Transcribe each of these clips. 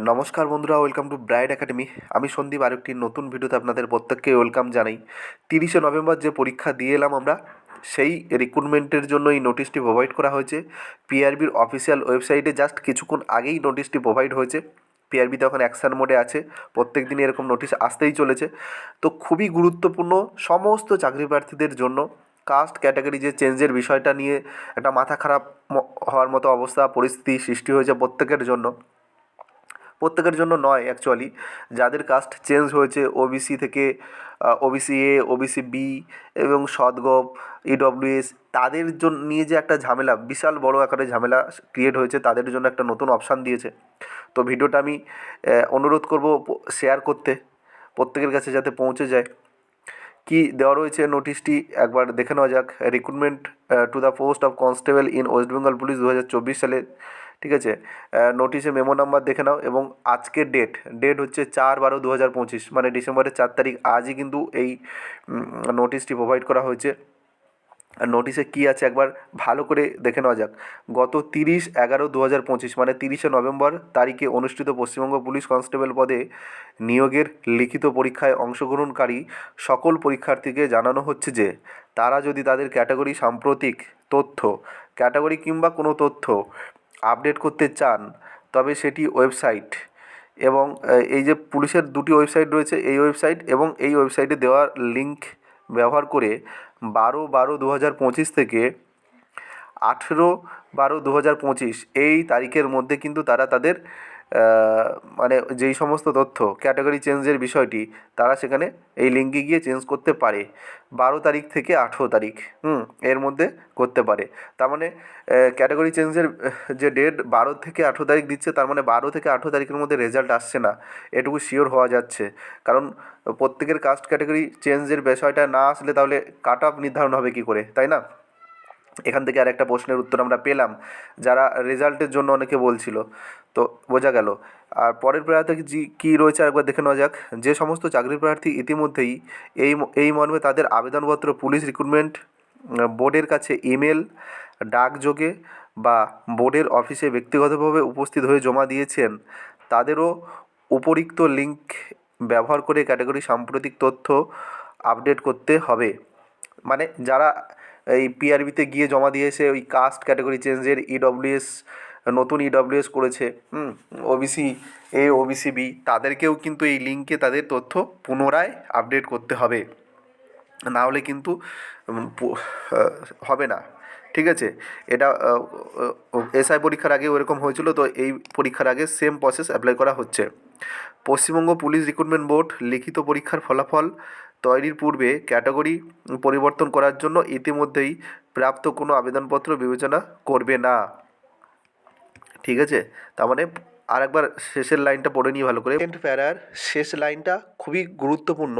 নমস্কার বন্ধুরা welcome to bride academy আমি সন্দীপ, আরেকটি নতুন ভিডিওতে আপনাদের প্রত্যেককে ওয়েলকাম জানাই। তিরিশে নভেম্বর যে পরীক্ষা দিয়ে এলাম আমরা, সেই রিক্রুটমেন্টের জন্য এই নোটিশটি প্রোভাইড করা হয়েছে। পিআরবির অফিসিয়াল ওয়েবসাইটে জাস্ট কিছুক্ষণ আগেই নোটিশটি প্রোভাইড হয়েছে। পিআরবি তখন অ্যাকশান মোডে আছে, প্রত্যেক দিনই এরকম নোটিশ আসতেই চলেছে। তো খুবই গুরুত্বপূর্ণ সমস্ত চাকরি প্রার্থীদের জন্য কাস্ট ক্যাটাগরি যে চেঞ্জের বিষয়টা নিয়ে একটা মাথা খারাপ হওয়ার মতো অবস্থা, পরিস্থিতি সৃষ্টি হয়েছে প্রত্যেকের জন্য। প্রত্যেকের জন্য নয় অ্যাকচুয়ালি যাদের কাস্ট চেঞ্জ হয়েছে ওবিসি থেকে ওবিসি এ ওবিসি বি এবং সদগব ইডব্লিউএস তাদের জন্য নিয়ে যে একটা ঝামেলা, বিশাল বড় আকারে ঝামেলা ক্রিয়েট হয়েছে, তাদের জন্য একটা নতুন অপশান দিয়েছে। তো ভিডিওটা আমি অনুরোধ করব শেয়ার করতে, প্রত্যেকের কাছে যাতে পৌঁছে যায়। কি দেওয়া রয়েছে নোটিশটি একবার দেখে নেওয়া যাক। Recruitment to the post of constable in West Bengal police দু হাজার চব্বিশ সালে ঠিক আছে? নোটিশে মেমো নাম্বার দেখে নাও এবং আজকের ডেট ডেট হচ্ছে চার বারো দু হাজার পঁচিশ মানে ডিসেম্বরের চার তারিখ। আজই কিন্তু এই নোটিশটি প্রোভাইড করা হয়েছে। আর নোটিশে কী আছে একবার ভালো করে দেখে নেওয়া যাক। গত তিরিশ এগারো দু হাজার পঁচিশ মানে তিরিশে নভেম্বর তারিখে অনুষ্ঠিত পশ্চিমবঙ্গ পুলিশ কনস্টেবল পদে নিয়োগের লিখিত পরীক্ষায় অংশগ্রহণকারী সকল পরীক্ষার্থীকে জানানো হচ্ছে যে, তারা যদি তাদের ক্যাটাগরি সাম্প্রতিক তথ্য ক্যাটাগরি কিংবা কোনো তথ্য আপডেট করতে চান, তবে সেটি ওয়েবসাইট। এবং এই যে পুলিশের দুটি ওয়েবসাইট রয়েছে, এই ওয়েবসাইট এবং এই ওয়েবসাইটে দেওয়ার লিঙ্ক ব্যবহার করে বারো বারো দু হাজার পঁচিশ থেকে আঠেরো বারো দু হাজার পঁচিশ এই তারিখের মধ্যে কিন্তু তারা তাদের মানে যেই সমস্ত তথ্য ক্যাটাগরি চেঞ্জের বিষয়টি, তারা সেখানে এই লিঙ্কে গিয়ে চেঞ্জ করতে পারে। বারো তারিখ থেকে আঠেরো তারিখ, হুম, এর মধ্যে করতে পারে। তার মানে ক্যাটাগরি চেঞ্জের যে ডেট বারো থেকে আঠেরো তারিখ দিচ্ছে, তার মানে বারো থেকে আঠেরো তারিখের মধ্যে রেজাল্ট আসছে না। এটুকু শিওর হওয়া যাচ্ছে। কারণ, প্রত্যেকের কাস্ট ক্যাটাগরি চেঞ্জের বিষয়টা না আসলে তাহলে কাট অফ নির্ধারণ হবে কী করে, তাই না? এখান থেকে আর একটা প্রশ্নের উত্তর আমরা পেলাম, যারা রেজাল্টের জন্য অনেকে বলছিল। তো বোঝা গেল। আর পরের প্রার্থী জি কী রয়েছে আরেকবার দেখে নেওয়া যাক। যে সমস্ত চাকরি প্রার্থী ইতিমধ্যেই এই এই মর্মে তাদের আবেদনপত্র, পুলিশ রিক্রুটমেন্ট বোর্ডের কাছে ইমেল, ডাকযোগে বা বোর্ডের অফিসে ব্যক্তিগতভাবে উপস্থিত হয়ে জমা দিয়েছেন, তাদেরও উপরিক্ত লিঙ্ক ব্যবহার করে ক্যাটাগরি সাম্প্রতিক তথ্য আপডেট করতে হবে। মানে যারা এই পিআরবিতে গিয়ে জমা দিয়েছে ওই কাস্ট ক্যাটাগরি চেঞ্জের ইডব্লিউএস নতুন ইডব্লিউএস করেছে, hmm OBC A OBC B তাদেরকেও কিন্তু এই লিঙ্কে তাদের তথ্য পুনরায় আপডেট করতে হবে। না হলে কিন্তু হবে না, ঠিক আছে? এটা এসআই পরীক্ষার আগে ওরকম হয়েছিল, তো এই পরীক্ষার আগে সেম প্রসেস অ্যাপ্লাই করা হচ্ছে। পশ্চিমবঙ্গ পুলিশ রিক্রুটমেন্ট বোর্ড লিখিত পরীক্ষার ফলাফল তৈরির পূর্বে ক্যাটাগরি পরিবর্তন করার জন্য ইতিমধ্যেই প্রাপ্ত কোনো আবেদনপত্র বিবেচনা করবে না। ঠিক আছে? তার মানে আরেকবার শেষের লাইনটা পড়ে নিয়ে ভালো করে। সেকেন্ড প্যারার শেষ লাইনটা খুবই গুরুত্বপূর্ণ।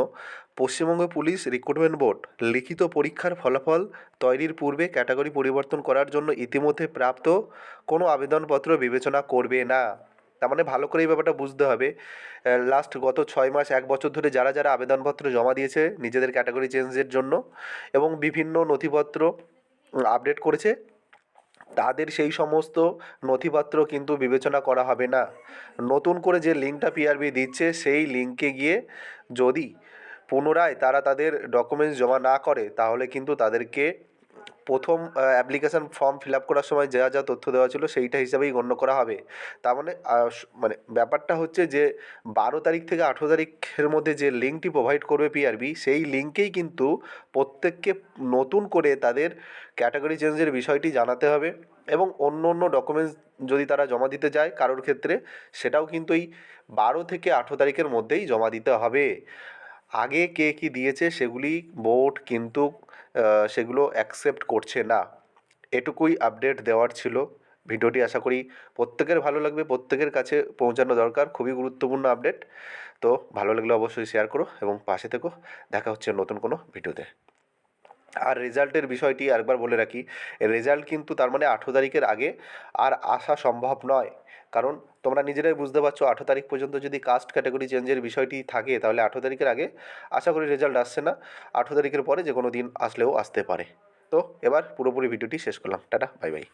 পশ্চিমবঙ্গ পুলিশ রিক্রুটমেন্ট বোর্ড লিখিত পরীক্ষার ফলাফল তৈরির পূর্বে ক্যাটাগরি পরিবর্তন করার জন্য ইতিমধ্যে প্রাপ্ত কোনো আবেদনপত্র বিবেচনা করবে না। তার মানে ভালো করে এই ব্যাপারটা বুঝতে হবে। লাস্ট গত ছয় মাস, এক বছর ধরে যারা যারা আবেদনপত্র জমা দিয়েছে নিজেদের ক্যাটাগরি চেঞ্জের জন্য এবং বিভিন্ন নথিপত্র আপডেট করেছে, তাদের সেই সমস্ত নথিপত্র কিন্তু বিবেচনা করা হবে না। নতুন করে যে লিঙ্কটা পিআরবি দিচ্ছে, সেই লিঙ্কে গিয়ে যদি পুনরায় তারা তাদের ডকুমেন্টস জমা না করে, তাহলে কিন্তু তাদেরকে প্রথম অ্যাপ্লিকেশান ফর্ম ফিল আপ করার সময় যা যা তথ্য দেওয়া ছিল সেইটা হিসাবেই গণ্য করা হবে। তার মানে মানে ব্যাপারটা হচ্ছে যে, বারো তারিখ থেকে আঠেরো তারিখের মধ্যে যে লিঙ্কটি প্রোভাইড করবে পিআরবি সেই লিঙ্কেই কিন্তু প্রত্যেককে নতুন করে তাদের ক্যাটাগরি চেঞ্জের বিষয়টি জানাতে হবে এবং অন্য অন্য ডকুমেন্টস যদি তারা জমা দিতে যায় কারোর ক্ষেত্রে, সেটাও কিন্তু এই বারো থেকে আঠেরো তারিখের মধ্যেই জমা দিতে হবে। আগে কে কী দিয়েছে সেগুলি বোর্ড কিন্তু সেগুলো অ্যাকসেপ্ট করছে না। এটুকুই আপডেট দেওয়ার ছিল। ভিডিওটি আশা করি প্রত্যেকের ভালো লাগবে, প্রত্যেকের কাছে পৌঁছানো দরকার, খুবই গুরুত্বপূর্ণ আপডেট তো ভালো লাগলে অবশ্যই শেয়ার করো এবং পাশে থেকো। দেখা হচ্ছে নতুন কোনো ভিডিওতে। আর রেজাল্টের বিষয়টি আরেকবার বলে রাখি রেজাল্ট কিন্তু তার মানে আঠেরো তারিখের আগে আর আসা সম্ভব নয়। কারণ তোমরা নিজেরাই বুঝতে পারছ আঠেরো তারিখ পর্যন্ত যদি কাস্ট ক্যাটাগরি চেঞ্জের বিষয়টি থাকে, তাহলে আঠেরো তারিখের আগে আশা করি রেজাল্ট আসছে না। আঠেরো তারিখের পরে যে কোনো দিন আসলেও আসতে পারে। তো এবার পুরোপুরি ভিডিওটি শেষ করলাম। Tata bye bye